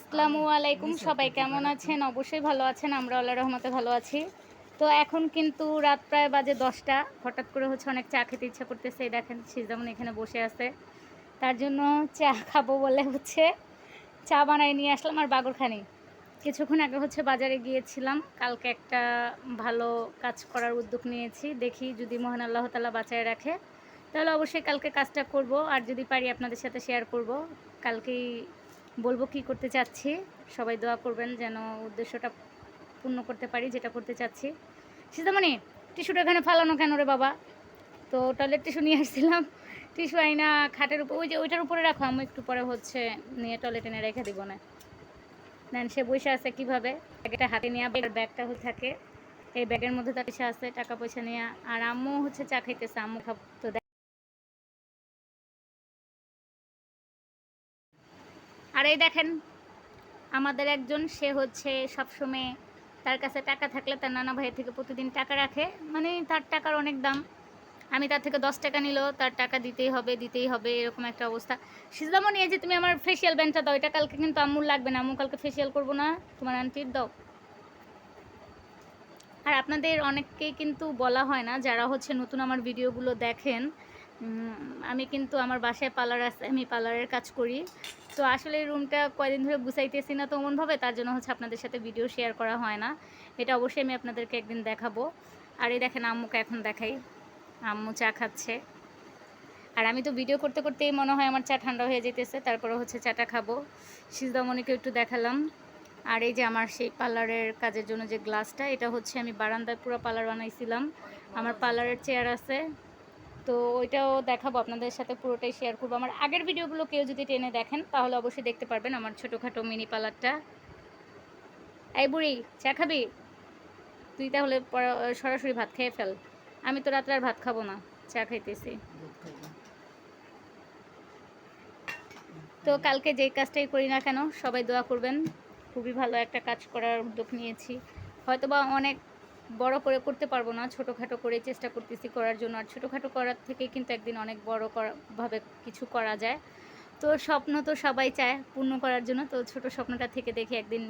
আসসালামু আলাইকুম, সবাই কেমন আছেন? অবশ্যই ভালো আছেন, আমরা আল্লাহ রহমতে ভালো আছি। তো এখন কিন্তু রাত প্রায় বাজে দশটা, হঠাৎ করে হচ্ছে অনেক চা খেতে ইচ্ছা করতেছে, এই দেখেন সিজামন এখানে বসে আছে। তার জন্য চা খাব বলে হচ্ছে চা বানাই নিয়ে আসলাম আর বাগরখানি। কিছুক্ষণ আগে হচ্ছে বাজারে গিয়েছিলাম, কালকে একটা ভালো কাজ করার উদ্যোগ নিয়েছি, দেখি যদি মহান আল্লাহ তালা বাঁচায় রাখে, তাহলে অবশ্যই কালকে কাজটা করব। আর যদি পারি আপনাদের সাথে শেয়ার করব, কালকেই বলব কি করতে চাচ্ছি? সবাই দোয়া করবেন যেন উদ্দেশ্যটা পূর্ণ করতে পারি, যেটা করতে চাচ্ছি। সীতামণি, টিস্যুটা এখানে ফালানো কেন রে বাবা? তো টয়লেট টিস্যু নিয়ে আসছিলাম। টিস্যু আইনা খাটের উপর, ওই যে ওইটার উপরে রাখো, আমি একটু পরে হচ্ছে নিয়ে টয়লেটে নিয়ে রেখে দিব না। দেন সে বসে আছে কীভাবে? একটা হাতে নিয়ে ব্যাগটা হয়ে থাকে। এই ব্যাগের মধ্যে তার পয়সা আছে, টাকা পয়সা নিয়ে। আর আম্মু হচ্ছে চা খাইতেছে, আম্মু খাব তো আর এই দেখেন, আমাদের একজন, সে হচ্ছে সবসময় তার কাছে টাকা থাকলে তার নানা ভাইয়ের থেকে প্রতিদিন টাকা রাখে। মানে তার টাকার অনেক দাম। আমি তার থেকে দশ টাকা নিলেও তার টাকা দিতেই হবে দিতেই হবে, এরকম একটা অবস্থা। সিজদামও নিয়ে যে তুমি আমার ফেসিয়াল ব্যান্ডটা দাও, এটা কালকে কিন্তু আম্মুর লাগবে না। আম্মু কালকে ফেসিয়াল করব না, তোমার আন্টির দাও। আর আপনাদের অনেককেই কিন্তু বলা হয় না, যারা হচ্ছে নতুন আমার ভিডিওগুলো দেখেন আমি কিন্তু আমার বাসায় পার্লার আছে, আমি পার্লারের কাজ করি। তো আসলে এই রুমটা কয়দিন ধরে গুছাইতেছি না তো এমনভাবে তার জন্য হচ্ছে আপনাদের সাথে ভিডিও শেয়ার করা হয় না। এটা অবশ্যই আমি আপনাদেরকে একদিন দেখাবো। আর এই দেখেন আম্মুকে এখন দেখাই। আম্মু চা খাচ্ছে। আর আমি তো ভিডিও করতে করতেই মনে হয় আমার চা ঠান্ডা হয়ে যেতেছে তারপরে হচ্ছে চাটা খাব। সিজদামণিকে একটু দেখালাম। আর এই যে আমার সেই পার্লারের কাজের জন্য যে গ্লাসটা এটা হচ্ছে আমি বারান্দায় পুরো পার্লার বানাইছিলাম। আমার পার্লারের চেয়ার আছে। তো ওইটাও দেখাবো আপনাদের সাথে, পুরোটাই শেয়ার করব। আমার আগের ভিডিওগুলো কেউ যদি টেনে দেখেন, তাহলে অবশ্যই দেখতে পারবেন আমার ছোটোখাটো মিনি পার্লারটা এই বুড়ি, চা খাবি? তুই তাহলে সরাসরি ভাত খেয়ে ফেল। আমি তো রাত্রে আর ভাত খাব না, চা খাইতেছি। তো কালকে যেই কাজটাই করি না কেন, সবাই দোয়া করবেন। খুবই ভালো একটা কাজ করার উদ্যোগ নিয়েছি। হয়তোবা অনেক বড় করে করতে পারব না, ছোটোখাটো করে চেষ্টা করতেছি করার জন্য। আর ছোটোখাটো করার থেকে কিন্তু একদিন অনেক বড় করা, ভাবে কিছু করা যায়। তো স্বপ্ন তো সবাই চায় পূর্ণ করার জন্য। তো ছোট স্বপ্নটা থেকে দেখি একদিন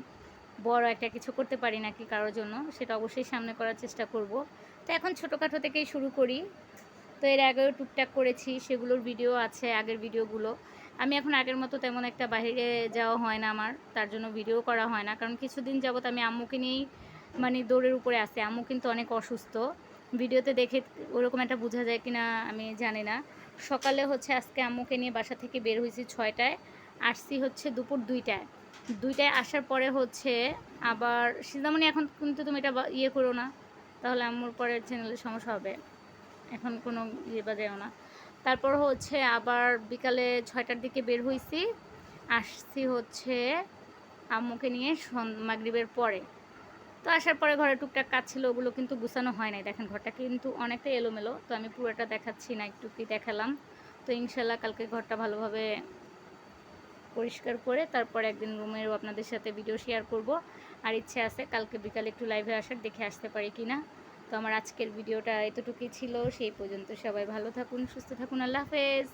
বড় একটা কিছু করতে পারি নাকি কারোর জন্য, সেটা অবশ্যই সামনে করার চেষ্টা করব। তো এখন ছোটোখাটো থেকেই শুরু করি। তো এর আগেও টুকটাক করেছি, সেগুলোর ভিডিও আছে, আগের ভিডিওগুলো। আমি এখন আগের মতো তেমন একটা বাইরে যাওয়া হয় না আমার, তার জন্য ভিডিও করা হয় না। কারণ কিছুদিন যাবত আমি আম্মুকে নিয়েই মানে দৌড়ের উপরে আছে। আম্মু কিন্তু অনেক অসুস্থ। ভিডিওতে দেখে ওরকম একটা বোঝা যায় কিনা আমি জানি না। সকালে হচ্ছে আজকে আম্মুকে নিয়ে বাসা থেকে বের হয়েছি ছয়টায়। আসছি হচ্ছে দুপুর দুইটায়। দুইটায় আসার পরে হচ্ছে আবার সিজামণি, এখন কিন্তু তুমি এটা ইয়ে করো না। তাহলে আম্মুর পরের চ্যানেলে সমস্যা হবে। এখন কোনো ইয়ে বাজেও না। তারপর হচ্ছে আবার বিকালে ছয়টার দিকে বের হয়েছি আসছি হচ্ছে আম্মুকে নিয়ে মাগরিবের পরে। তো আসার পরে ঘরে টুকটাক কাজ ছিল, ওগুলো কিন্তু গুছানো হয় নাই। দেখেন, ঘরটা কিন্তু অনেকটা এলোমেলো, তো আমি পুরোটা দেখাচ্ছি না, একটু কি দেখালাম। তো ইনশাল্লাহ কালকে ঘরটা ভালোভাবে পরিষ্কার করে তারপর একদিন রুমেরও আপনাদের সাথে ভিডিও শেয়ার করব। আর ইচ্ছে আছে কালকে বিকালে একটু লাইভে আসার, দেখে আসতে পারি কি না তো আমার আজকের ভিডিওটা এতটুকুই ছিল, সেই পর্যন্ত সবাই ভালো থাকুন, সুস্থ থাকুন, আল্লাহ হাফেজ।